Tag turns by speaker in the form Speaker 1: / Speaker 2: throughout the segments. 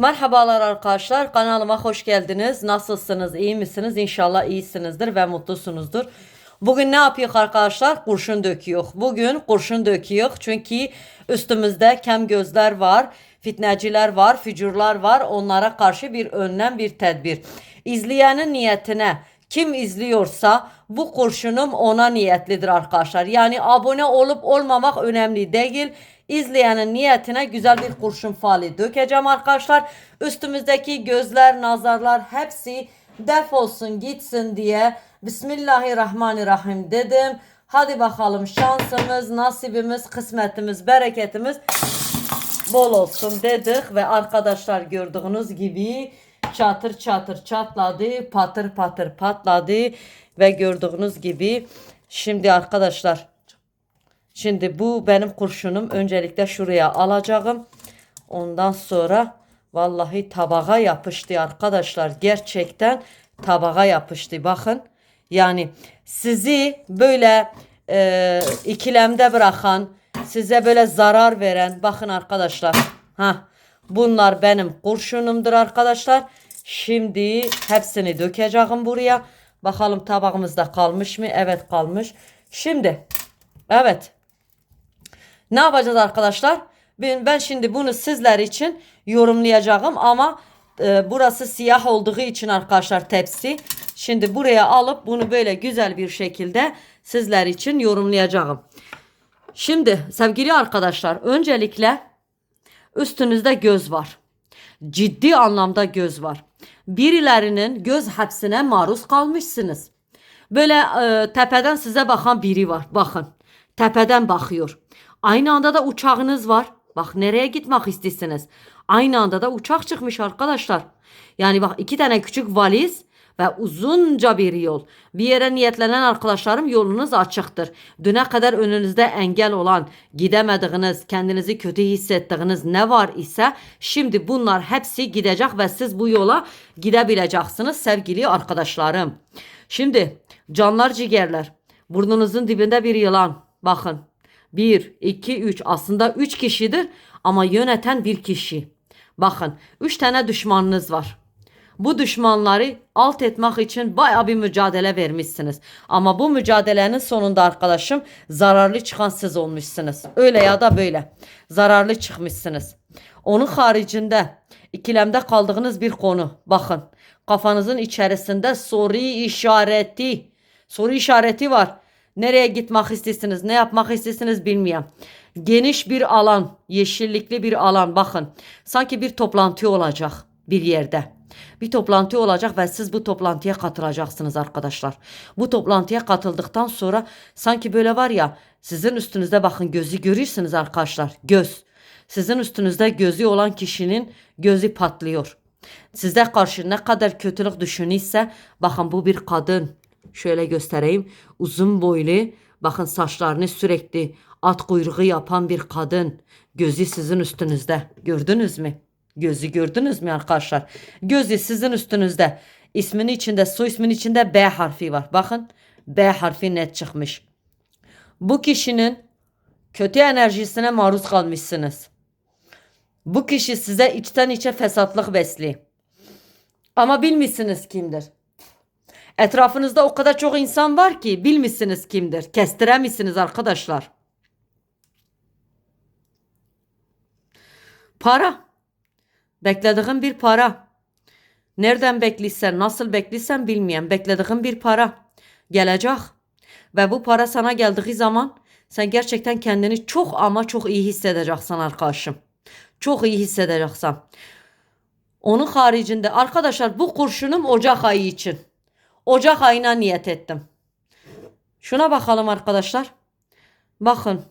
Speaker 1: Merhabalar arkadaşlar kanalıma hoş geldiniz. Nasılsınız? iyi misiniz? İnşallah iyisinizdir ve mutlusunuzdur. Bugün ne yapıyor arkadaşlar? Kurşun döküyor. Bugün kurşun döküyor çünkü üstümüzde kem gözler var, fitneciler var, fücurlar var. Onlara karşı bir önlem, bir tedbir. İzleyenin niyetine kim izliyorsa bu kurşunum ona niyetlidir arkadaşlar. Yani abone olup olmamak önemli değil. İzleyenin niyetine güzel bir kurşun fali dökeceğim arkadaşlar. Üstümüzdeki gözler, nazarlar hepsi defolsun gitsin diye Bismillahirrahmanirrahim dedim. Hadi bakalım şansımız, nasibimiz, kısmetimiz, bereketimiz bol olsun dedik ve arkadaşlar gördüğünüz gibi çatır çatır çatladı, patır patır patladı ve gördüğünüz gibi şimdi arkadaşlar Şimdi bu benim kurşunum. Öncelikle şuraya alacağım. Ondan sonra vallahi tabağa yapıştı arkadaşlar. Gerçekten tabağa yapıştı. Bakın. Yani sizi böyle e, ikilemde bırakan, size böyle zarar veren bakın arkadaşlar. Ha, bunlar benim kurşunumdur arkadaşlar. Şimdi hepsini dökeceğim buraya. Bakalım tabağımızda kalmış mı? Evet kalmış. Şimdi evet ne yapacağız arkadaşlar? Ben, ben şimdi bunu sizler için yorumlayacağım ama e, burası siyah olduğu için arkadaşlar tepsi. Şimdi buraya alıp bunu böyle güzel bir şekilde sizler için yorumlayacağım. Şimdi sevgili arkadaşlar öncelikle üstünüzde göz var. Ciddi anlamda göz var. Birilerinin göz hapsine maruz kalmışsınız. Böyle e, tepeden size bakan biri var. Bakın. Tepeden bakıyor. Aynı anda da uçağınız var. Bak nereye gitmek istiyorsunuz. Aynı anda da uçak çıkmış arkadaşlar. Yani bak iki tane küçük valiz ve uzunca bir yol. Bir yere niyetlenen arkadaşlarım yolunuz açıktır. Düne kadar önünüzde engel olan, gidemediğiniz, kendinizi kötü hissettiğiniz ne var ise şimdi bunlar hepsi gidecek ve siz bu yola gidebileceksiniz sevgili arkadaşlarım. Şimdi canlar ciğerler. Burnunuzun dibinde bir yılan. Bakın 1, 2, 3 aslında 3 kişidir ama yöneten bir kişi. Bakın 3 tane düşmanınız var. Bu düşmanları alt etmek için baya bir mücadele vermişsiniz. Ama bu mücadelenin sonunda arkadaşım zararlı çıkan siz olmuşsunuz. Öyle ya da böyle. Zararlı çıkmışsınız. Onun haricinde ikilemde kaldığınız bir konu. Bakın kafanızın içerisinde soru işareti. Soru işareti var. Nereye gitmek istiyorsunuz, ne yapmak istiyorsunuz bilmiyorum. Geniş bir alan, yeşillikli bir alan bakın. Sanki bir toplantı olacak bir yerde. Bir toplantı olacak ve siz bu toplantıya katılacaksınız arkadaşlar. Bu toplantıya katıldıktan sonra sanki böyle var ya sizin üstünüzde bakın gözü görüyorsunuz arkadaşlar. Göz. Sizin üstünüzde gözü olan kişinin gözü patlıyor. Size karşı ne kadar kötülük düşünüyorsa bakın bu bir kadın, Şöyle göstereyim. Uzun boylu, bakın saçlarını sürekli at kuyruğu yapan bir kadın. Gözü sizin üstünüzde. Gördünüz mü? Gözü gördünüz mü arkadaşlar? Gözü sizin üstünüzde. İsmin içinde, soy ismin içinde B harfi var. Bakın B harfi net çıkmış. Bu kişinin kötü enerjisine maruz kalmışsınız. Bu kişi size içten içe fesatlık besli. Ama bilmişsiniz kimdir. Etrafınızda o kadar çok insan var ki bilmişsiniz kimdir. Kestiremezsiniz arkadaşlar. Para. Beklediğin bir para. Nereden bekliysen, nasıl bekliysen bilmeyen beklediğin bir para gelecek. Ve bu para sana geldiği zaman sen gerçekten kendini çok ama çok iyi hissedeceksin arkadaşım. Çok iyi hissedeceksin. Onun haricinde arkadaşlar bu kurşunum Ocak ayı için. Ocak ayına niyet ettim. Şuna bakalım arkadaşlar. Bakın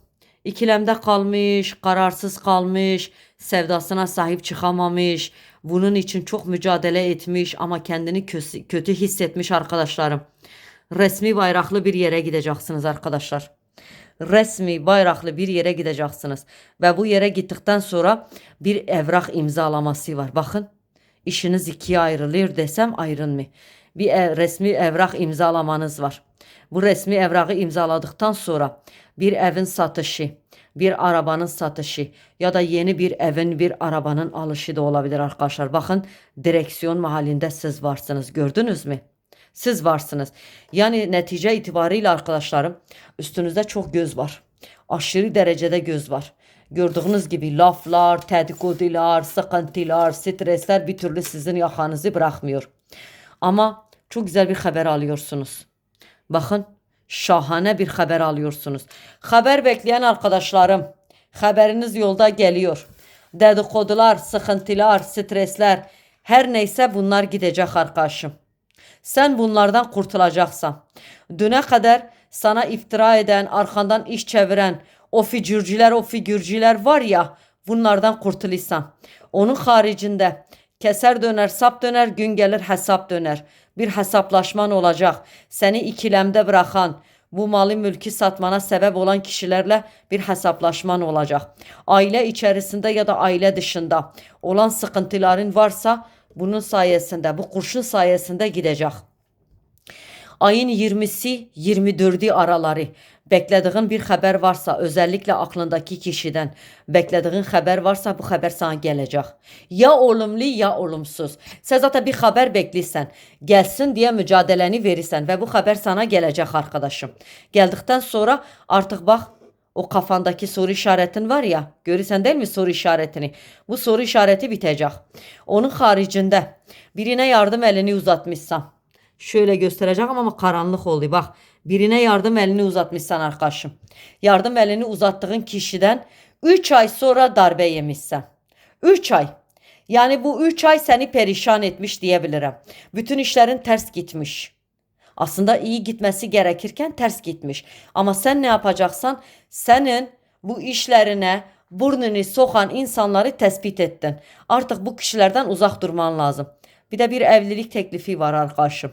Speaker 1: ikilemde kalmış, kararsız kalmış, sevdasına sahip çıkamamış. Bunun için çok mücadele etmiş ama kendini kötü, hissetmiş arkadaşlarım. Resmi bayraklı bir yere gideceksiniz arkadaşlar. Resmi bayraklı bir yere gideceksiniz. Ve bu yere gittikten sonra bir evrak imzalaması var. Bakın işiniz ikiye ayrılır desem ayrılmıyor bir resmi evrak imzalamanız var. Bu resmi evrağı imzaladıktan sonra bir evin satışı, bir arabanın satışı ya da yeni bir evin bir arabanın alışı da olabilir arkadaşlar. Bakın direksiyon mahallinde siz varsınız gördünüz mü? Siz varsınız. Yani netice itibariyle arkadaşlarım üstünüzde çok göz var. Aşırı derecede göz var. Gördüğünüz gibi laflar, dedikodular, sıkıntılar, stresler bir türlü sizin yakanızı bırakmıyor. Ama çok güzel bir haber alıyorsunuz. Bakın şahane bir haber alıyorsunuz. Haber bekleyen arkadaşlarım haberiniz yolda geliyor. Dedikodular, sıkıntılar, stresler her neyse bunlar gidecek arkadaşım. Sen bunlardan kurtulacaksan. Düne kadar sana iftira eden, arkandan iş çeviren o figürcüler, o figürcüler var ya bunlardan kurtulursan. Onun haricinde keser döner, sap döner, gün gelir hesap döner. Bir hesaplaşman olacak. Seni ikilemde bırakan, bu malı mülkü satmana sebep olan kişilerle bir hesaplaşman olacak. Aile içerisinde ya da aile dışında olan sıkıntıların varsa bunun sayesinde, bu kurşun sayesinde gidecek. Ayın 20'si 24'ü araları beklediğin bir haber varsa özellikle aklındaki kişiden beklediğin haber varsa bu haber sana gelecek. Ya olumlu ya olumsuz. Sen zaten bir haber bekliyorsan gelsin diye mücadeleni verirsen ve bu haber sana gelecek arkadaşım. Geldikten sonra artık bak o kafandaki soru işaretin var ya görürsen değil mi soru işaretini? Bu soru işareti bitecek. Onun haricinde birine yardım elini uzatmışsan Şöyle göstereceğim ama karanlık oldu. Bak birine yardım elini uzatmışsan arkadaşım. Yardım elini uzattığın kişiden 3 ay sonra darbe yemişsen. 3 ay. Yani bu 3 ay seni perişan etmiş diyebilirim. Bütün işlerin ters gitmiş. Aslında iyi gitmesi gerekirken ters gitmiş. Ama sen ne yapacaksan senin bu işlerine burnunu sokan insanları tespit ettin. Artık bu kişilerden uzak durman lazım. Bir de bir evlilik teklifi var arkadaşım.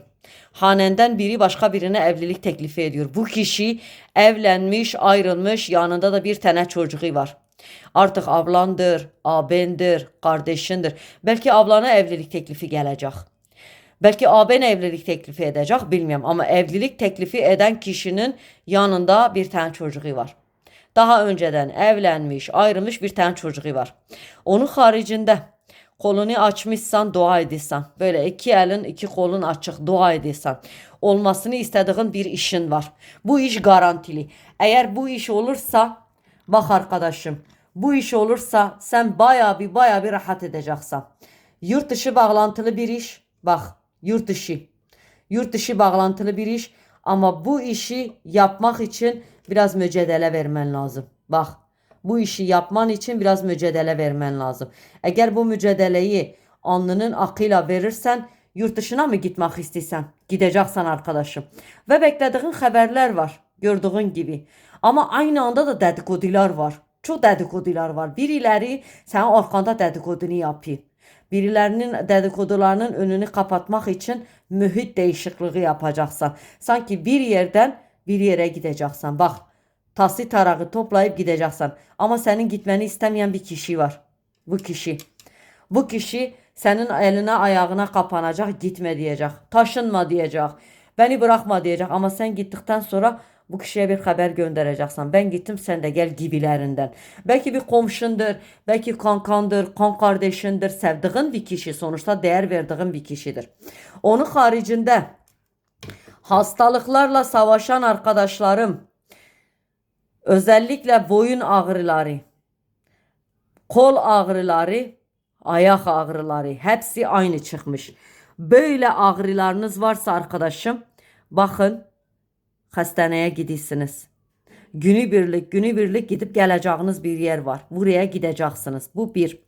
Speaker 1: Hanenden biri başka birine evlilik teklifi ediyor. Bu kişi evlenmiş, ayrılmış, yanında da bir tane çocuğu var. Artık ablandır, abendir, kardeşindir. Belki ablana evlilik teklifi gelecek. Belki abin evlilik teklifi edecek bilmiyorum ama evlilik teklifi eden kişinin yanında bir tane çocuğu var. Daha önceden evlenmiş, ayrılmış bir tane çocuğu var. Onun haricinde kolunu açmışsan dua edirsən. Böyle iki elin, iki kolun açık dua edirsən. Olmasını istediğin bir işin var. Bu iş garantili. Eğer bu iş olursa bak arkadaşım bu iş olursa sen baya bir baya bir rahat edeceksin. Yurt dışı bağlantılı bir iş. Bak yurt dışı. Yurt dışı bağlantılı bir iş. Ama bu işi yapmak için biraz mücadele vermen lazım. Bak bu işi yapman için biraz mücadele vermen lazım. Eğer bu mücadeleyi alnının akıyla verirsen yurt dışına mı gitmek istiyorsan gideceksen arkadaşım. Ve beklediğin haberler var gördüğün gibi. Ama aynı anda da dedikodular var. Çok dedikodular var. Birileri senin arkanda dedikodunu yapıyor. Birilerinin dedikodularının önünü kapatmak için mühit değişikliği yapacaksan. Sanki bir yerden bir yere gideceksen. Bak tası tarağı toplayıp gideceksin. Ama senin gitmeni istemeyen bir kişi var. Bu kişi. Bu kişi senin eline ayağına kapanacak gitme diyecek. Taşınma diyecek. Beni bırakma diyecek. Ama sen gittikten sonra bu kişiye bir haber göndereceksin. Ben gittim sen de gel gibilerinden. Belki bir komşundur, belki kankandır, kan kardeşindir, sevdiğin bir kişi. Sonuçta değer verdiğin bir kişidir. Onun haricinde hastalıklarla savaşan arkadaşlarım, özellikle boyun ağrıları, kol ağrıları, ayak ağrıları hepsi aynı çıkmış. Böyle ağrılarınız varsa arkadaşım bakın hastaneye gidirsiniz. Günübirlik günübirlik gidip geleceğiniz bir yer var. Buraya gideceksiniz. Bu bir.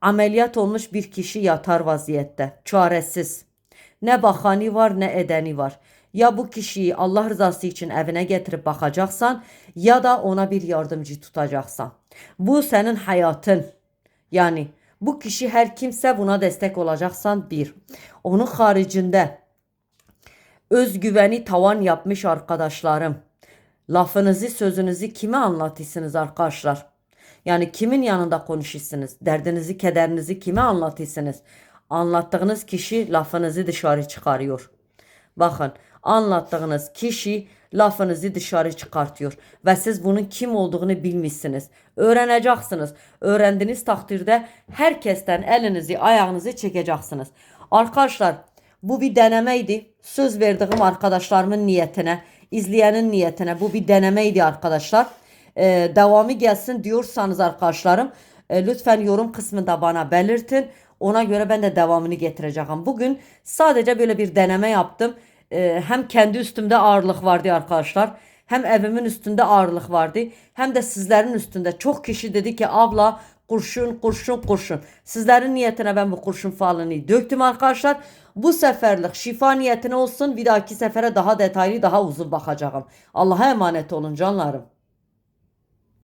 Speaker 1: Ameliyat olmuş bir kişi yatar vaziyette. Çaresiz. Ne bakanı var ne edeni var. Ya bu kişiyi Allah rızası için evine getirip bakacaksan ya da ona bir yardımcı tutacaksan. Bu senin hayatın. Yani bu kişi her kimse buna destek olacaksan bir. Onun haricinde özgüveni tavan yapmış arkadaşlarım. Lafınızı sözünüzü kime anlatıyorsunuz arkadaşlar? Yani kimin yanında konuşuyorsunuz? Derdinizi, kederinizi kime anlatıyorsunuz? Anlattığınız kişi lafınızı dışarı çıkarıyor. Bakın anlattığınız kişi lafınızı dışarı çıkartıyor ve siz bunun kim olduğunu bilmişsiniz. Öğreneceksiniz. Öğrendiğiniz takdirde herkesten elinizi ayağınızı çekeceksiniz. Arkadaşlar bu bir denemeydi. Söz verdiğim arkadaşlarımın niyetine, izleyenin niyetine bu bir denemeydi arkadaşlar. Ee, devamı gelsin diyorsanız arkadaşlarım e, lütfen yorum kısmında bana belirtin. Ona göre ben de devamını getireceğim. Bugün sadece böyle bir deneme yaptım. Ee, hem kendi üstümde ağırlık vardı arkadaşlar. Hem evimin üstünde ağırlık vardı. Hem de sizlerin üstünde. Çok kişi dedi ki abla kurşun kurşun kurşun. Sizlerin niyetine ben bu kurşun falını döktüm arkadaşlar. Bu seferlik şifa niyetine olsun. Bir dahaki sefere daha detaylı daha uzun bakacağım. Allah'a emanet olun canlarım.